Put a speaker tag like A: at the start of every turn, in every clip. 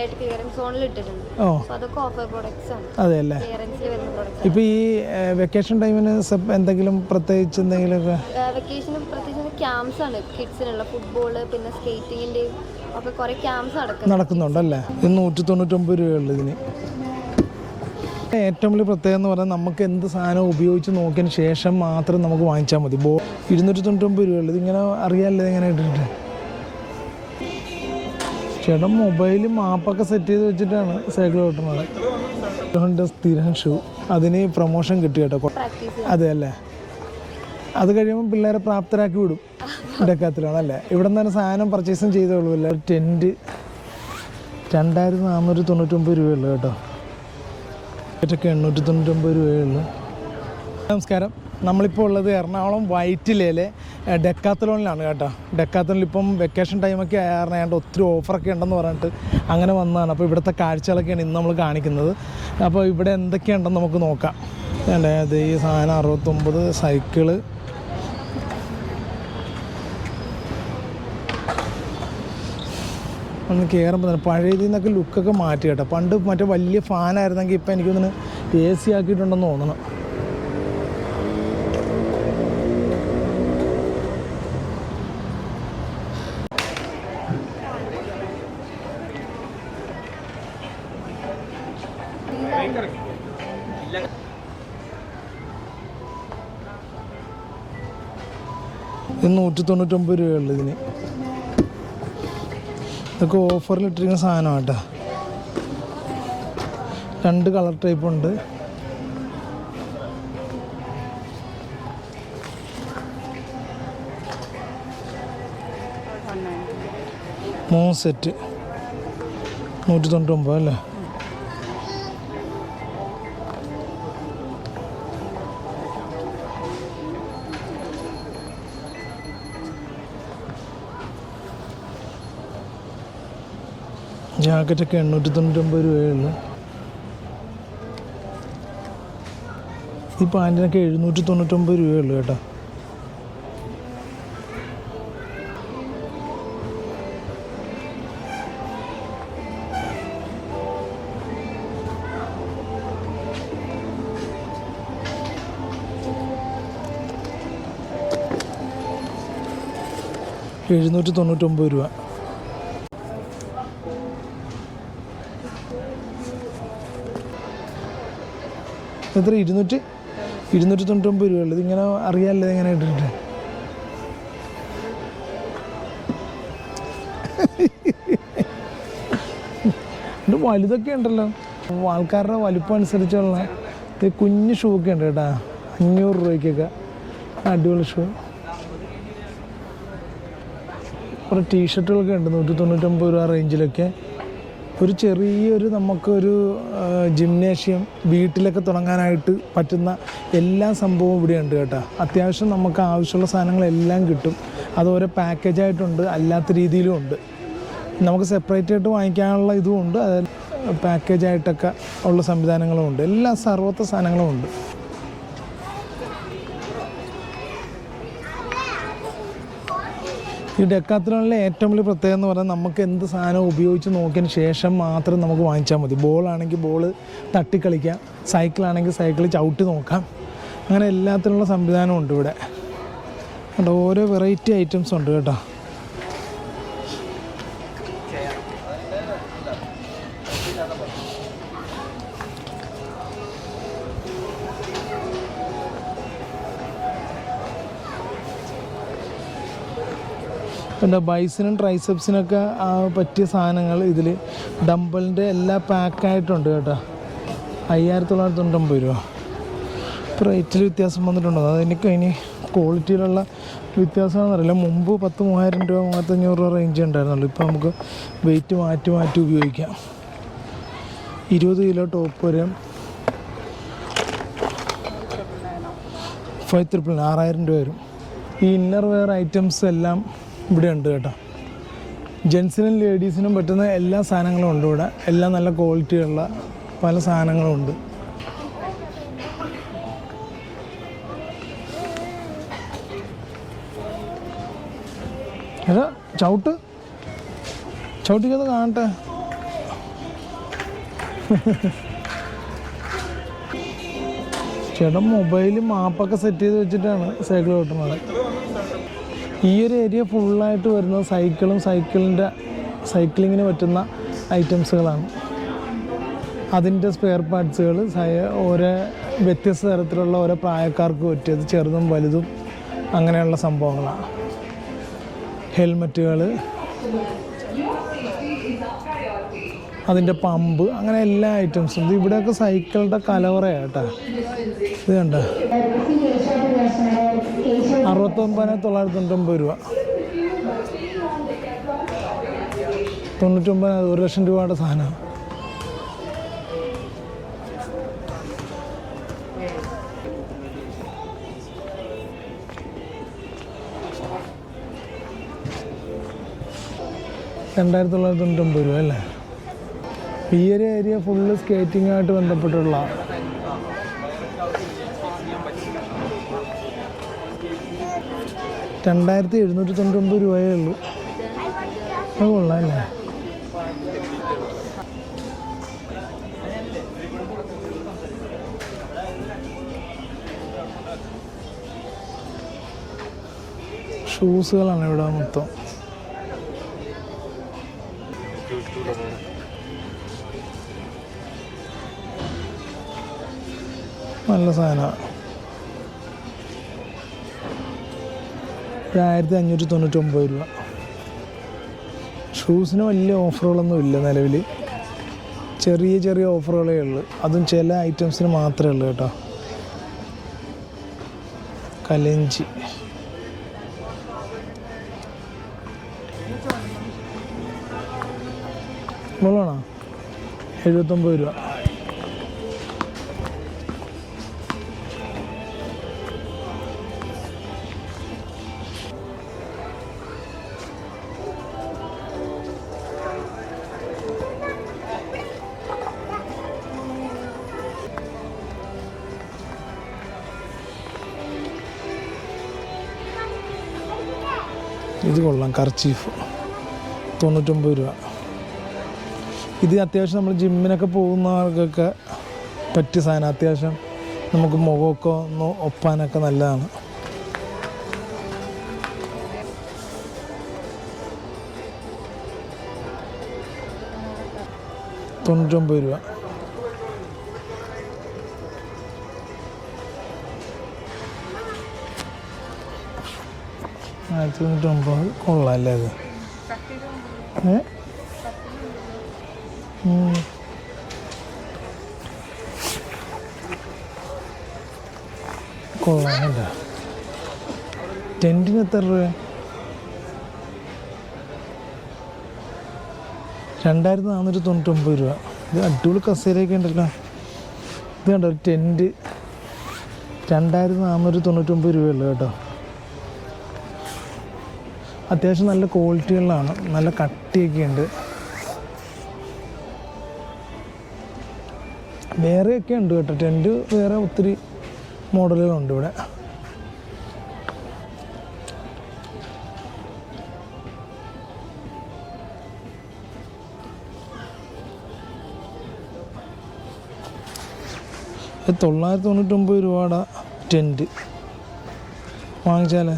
A: സെയിലായിട്ട് clearance സോണിൽ ഇട്ടിട്ടുണ്ട്.
B: ഓ.
A: അതൊക്കെ ഓഫർ പ്രോഡക്റ്റ്സ് ആണ്.
B: അതെ അല്ലേ
A: ക്ലിയറൻസിൽ വരുന്ന പ്രോഡക്റ്റ്സ്
B: ഇപ്പോൾ ഈ വെക്കേഷൻ ടൈമിന് എന്തെങ്കിലും പ്രത്യേകിച്ച് എന്തെങ്കിലും
A: വെക്കേഷന് പ്രത്യേകിച്ച് ക്യാമ്പ്സ് ആണ്. കിഡ്സിനുള്ള ഫുട്ബോൾ പിന്നെ സ്കേറ്റിംഗിന്റെ ഒക്കെ കുറേ ക്യാമ്പ്സ് നടക്കുന്നുണ്ട്.
B: നടക്കുന്നുണ്ടല്ലേ? ഇത് നൂറ്റി തൊണ്ണൂറ്റൊമ്പത് രൂപയുള്ള ഇതിന്. ഏറ്റവും വലിയ പ്രത്യേകത എന്ന് പറഞ്ഞാൽ നമുക്ക് എന്ത് സാധനം ഉപയോഗിച്ച് നോക്കിയതിന് ശേഷം മാത്രം നമുക്ക് വാങ്ങിച്ചാൽ മതി. ബോ ഇരുന്നൂറ്റി തൊണ്ണൂറ്റൊമ്പത് രൂപയുള്ളത് ഇങ്ങനെ അറിയാമല്ലോ ഇങ്ങനെ ഇട്ടിട്ട്? ചേട്ടൻ മൊബൈൽ മാപ്പൊക്കെ സെറ്റ് ചെയ്ത് വെച്ചിട്ടാണ് സൈക്കിൾ ഓട്ടുന്നത്. അതുകൊണ്ട് സ്ഥിരം ഷൂ അതിന് പ്രൊമോഷൻ കിട്ടി കേട്ടോ. അതെ അല്ലേ? അത് കഴിയുമ്പോൾ പിള്ളേരെ പ്രാപ്തരാക്കി വിടും. ഡെക്കാത്തിലാണല്ലേ ഇവിടെ നിന്ന് തന്നെ സാധനം പർച്ചേസും ചെയ്തോളൂ അല്ലേ ടെന്റ് രണ്ടായിരത്തി നാനൂറ്റി തൊണ്ണൂറ്റൊമ്പത് രൂപയുള്ളൂ കേട്ടോ. ഏറ്റൊക്കെ എണ്ണൂറ്റി തൊണ്ണൂറ്റൊമ്പത് രൂപയുള്ളൂ നമസ്കാരം. നമ്മളിപ്പോൾ ഉള്ളത് എറണാകുളം വൈറ്റിലയിലെ ഡെക്കാത്തലോണിലാണ് കേട്ടോ. ഡെക്കാത്തലോണിൽ ഇപ്പം വെക്കേഷൻ ടൈമൊക്കെ ആയിരുന്നു ആയതുകൊണ്ട് ഒത്തിരി ഓഫറൊക്കെ ഉണ്ടെന്ന് പറഞ്ഞിട്ട് അങ്ങനെ വന്നതാണ്. അപ്പോൾ ഇവിടുത്തെ കാഴ്ചകളൊക്കെയാണ് ഇന്ന് നമ്മൾ കാണിക്കുന്നത്. അപ്പോൾ ഇവിടെ എന്തൊക്കെയുണ്ടെന്ന് നമുക്ക് നോക്കാം. അതായത് ഈ സാധനം അറുപത്തൊമ്പത് സൈക്കിൾ ഒന്ന് കയറുമ്പോൾ തന്നെ പഴയതിൽ നിന്നൊക്കെ ലുക്കൊക്കെ മാറ്റി കേട്ടോ. പണ്ട് മറ്റേ വലിയ ഫാനായിരുന്നെങ്കിൽ ഇപ്പം എനിക്കൊന്ന് എ സി ആക്കിയിട്ടുണ്ടെന്ന് തോന്നണം. നൂറ്റി തൊണ്ണൂറ്റൊമ്പത് രൂപയുള്ളൂ ഇതിന്. ഇതൊക്കെ ഓഫറിൽ ഇട്ടിരിക്കുന്ന സാധനമാണ് കേട്ടോ. രണ്ട് കളർ ടൈപ്പ് ഉണ്ട്. മൂന്ന് സെറ്റ് നൂറ്റി തൊണ്ണൂറ്റൊമ്പത് അല്ലേ? ജാക്കറ്റൊക്കെ എണ്ണൂറ്റി തൊണ്ണൂറ്റൊമ്പത് രൂപയുള്ളൂ ഈ പാന്റിനൊക്കെ എഴുന്നൂറ്റി തൊണ്ണൂറ്റൊമ്പത് രൂപയുള്ളൂ കേട്ടോ. എഴുന്നൂറ്റി തൊണ്ണൂറ്റൊമ്പത് രൂപ. എത്ര ഇരുന്നൂറ്റി ഇരുന്നൂറ്റി തൊണ്ണൂറ്റൊമ്പത് രൂപയുള്ളത് ഇതിങ്ങനെ അറിയാമല്ലോ ഇങ്ങനെ ഇട്ടിട്ട്. വലുതൊക്കെ ഉണ്ടല്ലോ. ആൾക്കാരുടെ വലുപ്പം അനുസരിച്ചുള്ള കുഞ്ഞ് ഷൂ ഒക്കെ ഉണ്ട് കേട്ടാ. അഞ്ഞൂറ് രൂപയ്ക്കൊക്കെ അടിപൊളി ഷൂ. കുറേ ടീഷർട്ടുകളൊക്കെ ഉണ്ട്. നൂറ്റി തൊണ്ണൂറ്റൊമ്പത് രൂപ റേഞ്ചിലൊക്കെ ഒരു ചെറിയൊരു നമുക്കൊരു ജിംനേഷ്യം വീട്ടിലൊക്കെ തുടങ്ങാനായിട്ട് പറ്റുന്ന എല്ലാ സംഭവവും ഇവിടെയുണ്ട് കേട്ടോ. അത്യാവശ്യം നമുക്ക് ആവശ്യമുള്ള സാധനങ്ങളെല്ലാം കിട്ടും. അത് ഓരോ പാക്കേജായിട്ടുണ്ട് അല്ലാത്ത രീതിയിലും ഉണ്ട്. നമുക്ക് സെപ്പറേറ്റ് ആയിട്ട് വാങ്ങിക്കാനുള്ള ഇതും ഉണ്ട് അത് പാക്കേജായിട്ടൊക്കെ ഉള്ള സംവിധാനങ്ങളും ഉണ്ട്. എല്ലാ സർവത്ത സാധനങ്ങളും ഉണ്ട്. ഈ ഡെക്കാത്തലോണിലെ ഏറ്റവും വലിയ പ്രത്യേകത എന്ന് പറഞ്ഞാൽ നമുക്ക് എന്ത് സാധനം ഉപയോഗിച്ച് നോക്കിയതിന് ശേഷം മാത്രം നമുക്ക് വാങ്ങിച്ചാൽ മതി. ബോളാണെങ്കിൽ ബോൾ തട്ടിക്കളിക്കാം. സൈക്കിളാണെങ്കിൽ സൈക്കിൾ ചവിട്ടി നോക്കാം. അങ്ങനെ എല്ലാത്തിനുള്ള സംവിധാനമുണ്ട് ഇവിടെ. ഓരോ വെറൈറ്റി ഐറ്റംസ് ഉണ്ട് കേട്ടോ. പിന്നെ ബൈസിനും ട്രൈസെപ്സിനൊക്കെ പറ്റിയ സാധനങ്ങൾ ഇതിൽ ഡംബലിന്റെ എല്ലാ പാക്കായിട്ടുണ്ട് കേട്ടോ. അയ്യായിരത്തി തൊള്ളായിരത്തി തൊണ്ണൂറ്റൊമ്പത് രൂപ. ഇപ്പോൾ റേറ്റിൽ വ്യത്യാസം വന്നിട്ടുണ്ടോ? അതെനിക്ക് അതിന് ക്വാളിറ്റിയിലുള്ള വ്യത്യാസമാണെന്നറിയില്ല മുമ്പ് പത്ത് മൂവായിരം രൂപ മൂവായിരത്തഞ്ഞൂറ് രൂപ റേഞ്ച് ഉണ്ടായിരുന്നുള്ളൂ. ഇപ്പോൾ നമുക്ക് വെയിറ്റ് മാറ്റി മാറ്റി ഉപയോഗിക്കാം. ഇരുപത് കിലോ ടോപ്പ് വരെ ഫൈവ് ത്രിപ്പിൾ ആറായിരം രൂപ വരും. ഈ ഇന്നർ വെയർ ഐറ്റംസ് എല്ലാം ഇവിടെ ഉണ്ട് കേട്ടോ. ജെൻസിനും ലേഡീസിനും പറ്റുന്ന എല്ലാ സാധനങ്ങളും ഉണ്ട് ഇവിടെ. എല്ലാം നല്ല ക്വാളിറ്റിയുള്ള പല സാധനങ്ങളും ഉണ്ട്. എടാ ചവിട്ട്. ചവിട്ടിക്കത് കാണട്ടെ. ചേട്ടൻ മൊബൈൽ മാപ്പൊക്കെ സെറ്റ് ചെയ്ത് വെച്ചിട്ടാണ് സൈക്കിൾ ഓട്ടുന്നത്. ഈ ഒരു ഏരിയ ഫുള്ളായിട്ട് വരുന്നത് സൈക്കിളും സൈക്കിളിന്റെ സൈക്ലിങ്ങിന് പറ്റുന്ന ഐറ്റംസുകളാണ് അതിന്റെ സ്പെയർ പാർട്സുകൾ ഓരോ വ്യത്യസ്ത തരത്തിലുള്ള ഓരോ പ്രായക്കാർക്ക് പറ്റിയത് ചെറുതും വലുതും അങ്ങനെയുള്ള സംഭവങ്ങളാണ്. ഹെൽമറ്റുകൾ അതിന്റെ പമ്പ് അങ്ങനെ എല്ലാ ഐറ്റംസും ഇത് ഇവിടെയൊക്കെ സൈക്കിളുടെ കലവറയാട്ടാ ഇത് കണ്ട. അറുപത്തൊമ്പതിനായിരത്തി തൊള്ളായിരത്തി തൊണ്ണൂറ്റൊമ്പത് രൂപ. തൊണ്ണൂറ്റൊമ്പത് ഒരു ലക്ഷം രൂപയുടെ സാധനമാണ് രണ്ടായിരത്തി തൊള്ളായിരത്തി തൊണ്ണൂറ്റൊമ്പത് രൂപ അല്ലേ? ഈ ഒരു ഏരിയ ഫുള്ള് സ്കേറ്റിങ്ങായിട്ട് ബന്ധപ്പെട്ടുള്ള രണ്ടായിരത്തി എഴുന്നൂറ്റി തൊണ്ണൂറ്റൊമ്പത് രൂപയേ ഉള്ളൂ. അത് കൊള്ളാമല്ലേ ഷൂസുകളാണ് ഇവിടെ മൊത്തം. നല്ല സാധനമാണ് ആയിരത്തി അഞ്ഞൂറ്റി തൊണ്ണൂറ്റൊമ്പത് രൂപ. ഷൂസിന് വലിയ ഓഫറുകളൊന്നും ഇല്ല നിലവിൽ ചെറിയ ചെറിയ ഓഫറുകളേ ഉള്ളൂ. അതും ചില ഐറ്റംസിന് മാത്രമേ ഉള്ളൂ കേട്ടോ. കലഞ്ചി. എഴുപത്തൊമ്പത് രൂപ. ഇത് കൊള്ളാം കർച്ചീഫ്. തൊണ്ണൂറ്റൊമ്പത് രൂപ. ഇത് അത്യാവശ്യം നമ്മൾ ജിമ്മിനൊക്കെ പോകുന്ന ആൾക്കൊക്കെ പറ്റിയ സാധനം. അത്യാവശ്യം നമുക്ക് മുഖമൊക്കെ ഒന്ന് ഒപ്പാനൊക്കെ നല്ലതാണ്. തൊണ്ണൂറ്റൊമ്പത് രൂപ. ആയിരത്തി തൊണ്ണൂറ്റൊമ്പത് കൊള്ളാമല്ലേ അത്? ഏ? കൊള്ളാമല്ല. ടെന്റിന് എത്ര രൂപ രണ്ടായിരത്തി നാനൂറ്റി തൊണ്ണൂറ്റൊമ്പത് രൂപ. ഇത് അടിപൊളി കസേരയൊക്കെ ഉണ്ടല്ലോ. ഇത് കണ്ടോ ഒരു ടെന്റ് രണ്ടായിരത്തി നാനൂറ്റി തൊണ്ണൂറ്റൊമ്പത് രൂപയുള്ളൂ കേട്ടോ. അത്യാവശ്യം നല്ല ക്വാളിറ്റികളിലാണ്. നല്ല കട്ടിയൊക്കെ ഉണ്ട് വേറെയൊക്കെ ഉണ്ട് കേട്ടോ. ടെന്റ് വേറെ ഒത്തിരി മോഡലുകളുണ്ട് ഇവിടെ. തൊള്ളായിരത്തി തൊണ്ണൂറ്റൊമ്പത് രൂപയുടെ ടെന്റ് വാങ്ങിച്ചാലേ?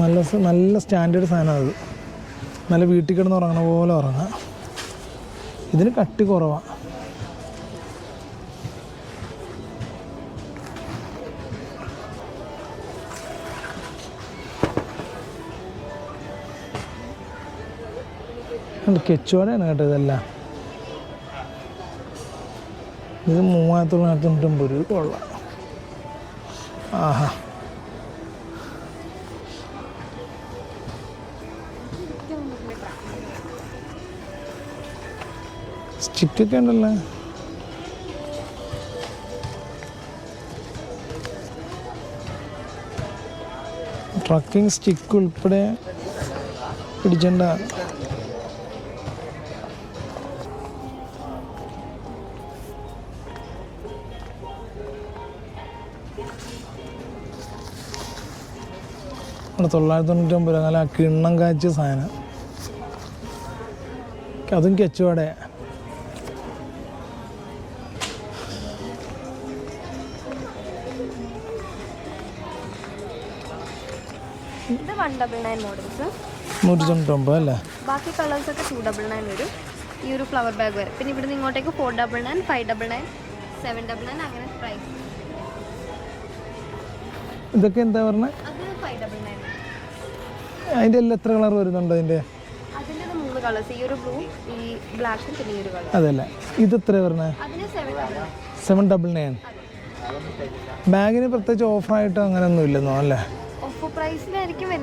B: നല്ല നല്ല സ്റ്റാൻഡേർഡ് സാധനമാണ് അത്. നല്ല വീട്ടിൽ കിടന്ന് ഉറങ്ങണ പോലെ ഉറങ്ങാം. ഇതിന് കട്ടി കുറവാണ് കെച്ചുവടയാണ് കേട്ടോ ഇതെല്ലാം. ഇത് മൂവായിരത്തി തൊള്ളായിരത്തി തൊണ്ണൂറ്റൊമ്പത് രൂപ കൊള്ളാം ആഹാ. സ്റ്റിക്കൊക്കെ ഉണ്ടല്ലോ. ട്രക്കിംഗ് സ്റ്റിക്ക് ഉൾപ്പെടെ പിടിച്ചണ്ട. തൊള്ളായിരത്തി തൊണ്ണൂറ്റൊമ്പത് രൂപ. നല്ല കിണ്ണം കാച്ചിയ സാധനം. അതും കെച്ചുവട
A: വൺ ഡബിൾ നയൻ മോഡൽസ്.
B: നൂറ്റി തൊണ്ണൂറ്റൊമ്പത് അല്ലേ?
A: ബാക്കി കളേഴ്സ് ഒക്കെ ടു ഡബിൾ നയൻ വരും. ഈ ഒരു ഫ്ലവർ ബാഗ് വരെ. പിന്നെ ഇവിടുന്ന് ഇങ്ങോട്ടേക്ക് four double nine five double nine seven double nine അങ്ങനെ പ്രൈസ്
B: ഇതൊക്കെ എന്താ പറഞ്ഞത്
A: അത് ഫൈവ് ഡബിൾ നയൻ
B: അതിന്റെ എല്ലാം എത്ര കളർ വരുന്നുണ്ട് അതിന്റെ?
A: അതിന്റെ മൂന്ന് കളേഴ്സ്. ഈ ഒരു ബ്ലൂ ഈ ബ്ലാക്കും പിന്നെ ഈ ഒരു കളർ
B: അതല്ല. ഇത് എത്ര പറഞ്ഞത്
A: അതിന് seven double nine
B: seven double nine ബാഗിന് പ്രത്യേകിച്ച് ഓഫറായിട്ടോ അങ്ങനെയൊന്നും ഇല്ലെന്നോ അല്ലേ?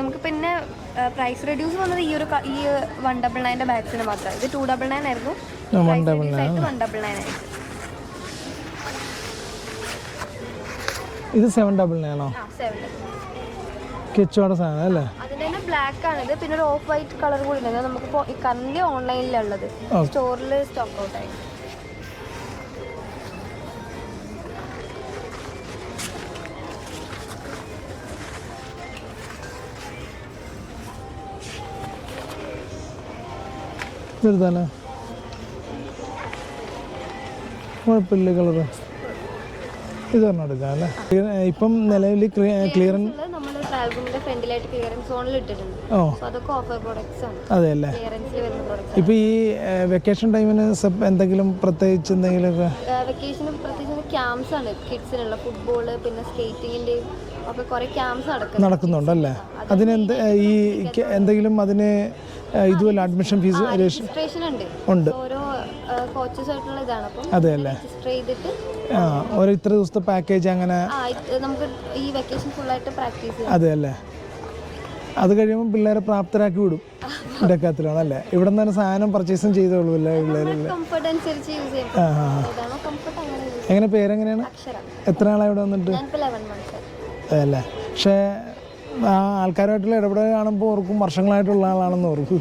A: നമുക്ക് പിന്നെ പ്രൈസ് റെഡ്യൂസ് വന്നത് ഈ ഒരു ഈ വൺ ഡബിൾ നയന്റെ ബാഗ്സിന് മാത്രമാണ് ഇത് ടു ഡബിൾ നയൻ ആയിരുന്നു.
B: One double nine
A: one double nine ആയിരിക്കും
B: ഇത് സെവൻ ഡബിൾ നയനോ കെച്ചുവട സാധനം അല്ലേ?
A: ബ്ലാക്ക് ആണ്. ഇത് പിന്നെ ഒരു ഓഫ് വൈറ്റ് കളർ കൂടി നമുക്ക് അത് നമുക്കിപ്പോൾ കറന്റ് ഓൺലൈനിലുള്ളത്. സ്റ്റോറിൽ സ്റ്റോക്ക് ഔട്ട് ആയി.
B: ഇതെടുത്താലോ കുഴപ്പമില്ല കളറ്. ഇത് പറഞ്ഞ എടുക്കാം അല്ലേ? ഇപ്പം നിലവിൽ
A: ക്ലിയറൻ
B: അതെ അല്ലേ? ഇപ്പൊ ഈ വെക്കേഷൻ ടൈമിന് എന്തെങ്കിലും പ്രത്യേകിച്ച്
A: എന്തെങ്കിലും
B: നടക്കുന്നുണ്ടല്ലേ അതിന് എന്ത് ഈ എന്തെങ്കിലും അതിന് ഇതുപോലെ അഡ്മിഷൻ ഫീസ്
A: ഉണ്ട്.
B: അതെ അല്ലേ? ആ ഓരോ ഇത്ര ദിവസത്തെ പാക്കേജ് അങ്ങനെ അതെ അല്ലേ? അത് കഴിയുമ്പോൾ പിള്ളേരെ പ്രാപ്തരാക്കി വിടും. ഡെക്കാത്തിലാണ് അല്ലേ? ഇവിടെ നിന്ന് തന്നെ സാധനം പർച്ചേസും ചെയ്തോളൂ അല്ലേ
A: യൂസ്
B: എങ്ങനെ പേരെങ്ങനെയാണ്? എത്ര ആളാണ് ഇവിടെ വന്നിട്ട്?
A: അതെ
B: അല്ലേ? പക്ഷേ ആൾക്കാരുമായിട്ടുള്ള ഇടപെടൽ കാണുമ്പോൾ ഓർക്കും വർഷങ്ങളായിട്ടുള്ള ആളാണെന്ന് ഓർക്കും.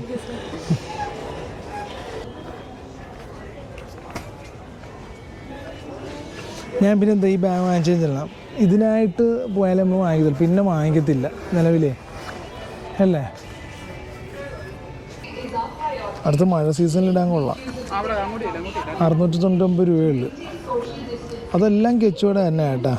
B: ഞാൻ പിന്നെ എന്താ ഈ ബാഗ് വാങ്ങിച്ചു ചെല്ലാം ഇതിനായിട്ട് പോയാലും നമ്മൾ വാങ്ങിക്കത്തില്ല. പിന്നെ വാങ്ങിക്കത്തില്ല നിലവിലേ. അല്ലേ? അടുത്ത മഴ സീസണിൽ ഇടാൻ കൊള്ളാം. അറുന്നൂറ്റി തൊണ്ണൂറ്റൊമ്പത് രൂപയുള്ളൂ അതെല്ലാം കെച്ചുവട തന്നെ കേട്ടാ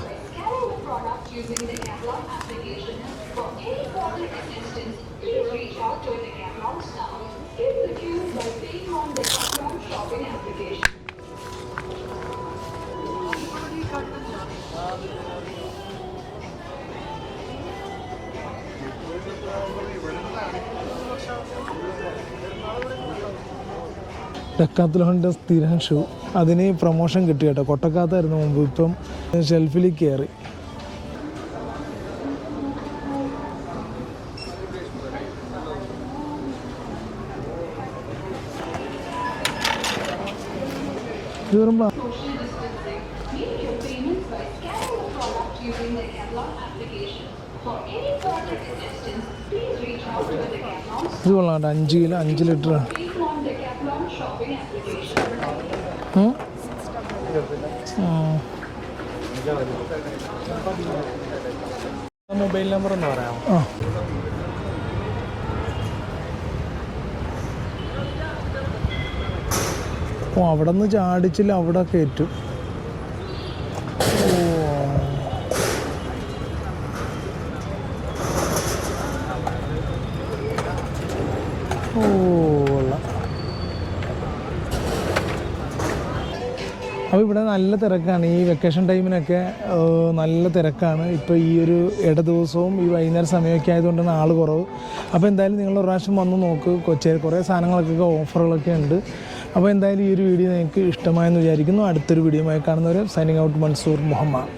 B: ഡെക്കാത്തലോണിന്റെ സ്ഥിരം ഷൂ അതിന് പ്രൊമോഷൻ കിട്ടി കേട്ടോ. കൊട്ടക്കാത്തായിരുന്നു മുമ്പ്. ഇപ്പം ഷെൽഫിൽ കയറി ഇത് ഇത് കൊള്ളാം അഞ്ച് കിലോ അഞ്ച് ലിറ്റർ
C: മൊബൈൽ നമ്പർ ഒന്ന് പറയാമോ?
B: ഓ അവിടെ നിന്ന് ചാടിച്ചില്ല അവിടെ കയറ്റും. ഓ. ഓ. അപ്പോൾ ഇവിടെ നല്ല തിരക്കാണ്. ഈ വെക്കേഷൻ ടൈമിനൊക്കെ നല്ല തിരക്കാണ്. ഇപ്പോൾ ഈ ഒരു ഇട ദിവസവും ഈ വൈകുന്നേരം സമയമൊക്കെ ആയതുകൊണ്ട് ആൾ കുറവ്. അപ്പോൾ എന്തായാലും നിങ്ങൾ ഒരു പ്രാവശ്യം വന്ന് നോക്ക്. കൊച്ചേരി കുറേ സാധനങ്ങൾക്കൊക്കെ ഓഫറുകളൊക്കെ ഉണ്ട്. അപ്പോൾ എന്തായാലും ഈ ഒരു വീഡിയോ നിങ്ങൾക്ക് ഇഷ്ടമായെന്ന് വിചാരിക്കുന്നു. അടുത്തൊരു വീഡിയോയുമായി കാണുന്നവർ സൈനിങ് ഔട്ട് മൻസൂർ മുഹമ്മദ്.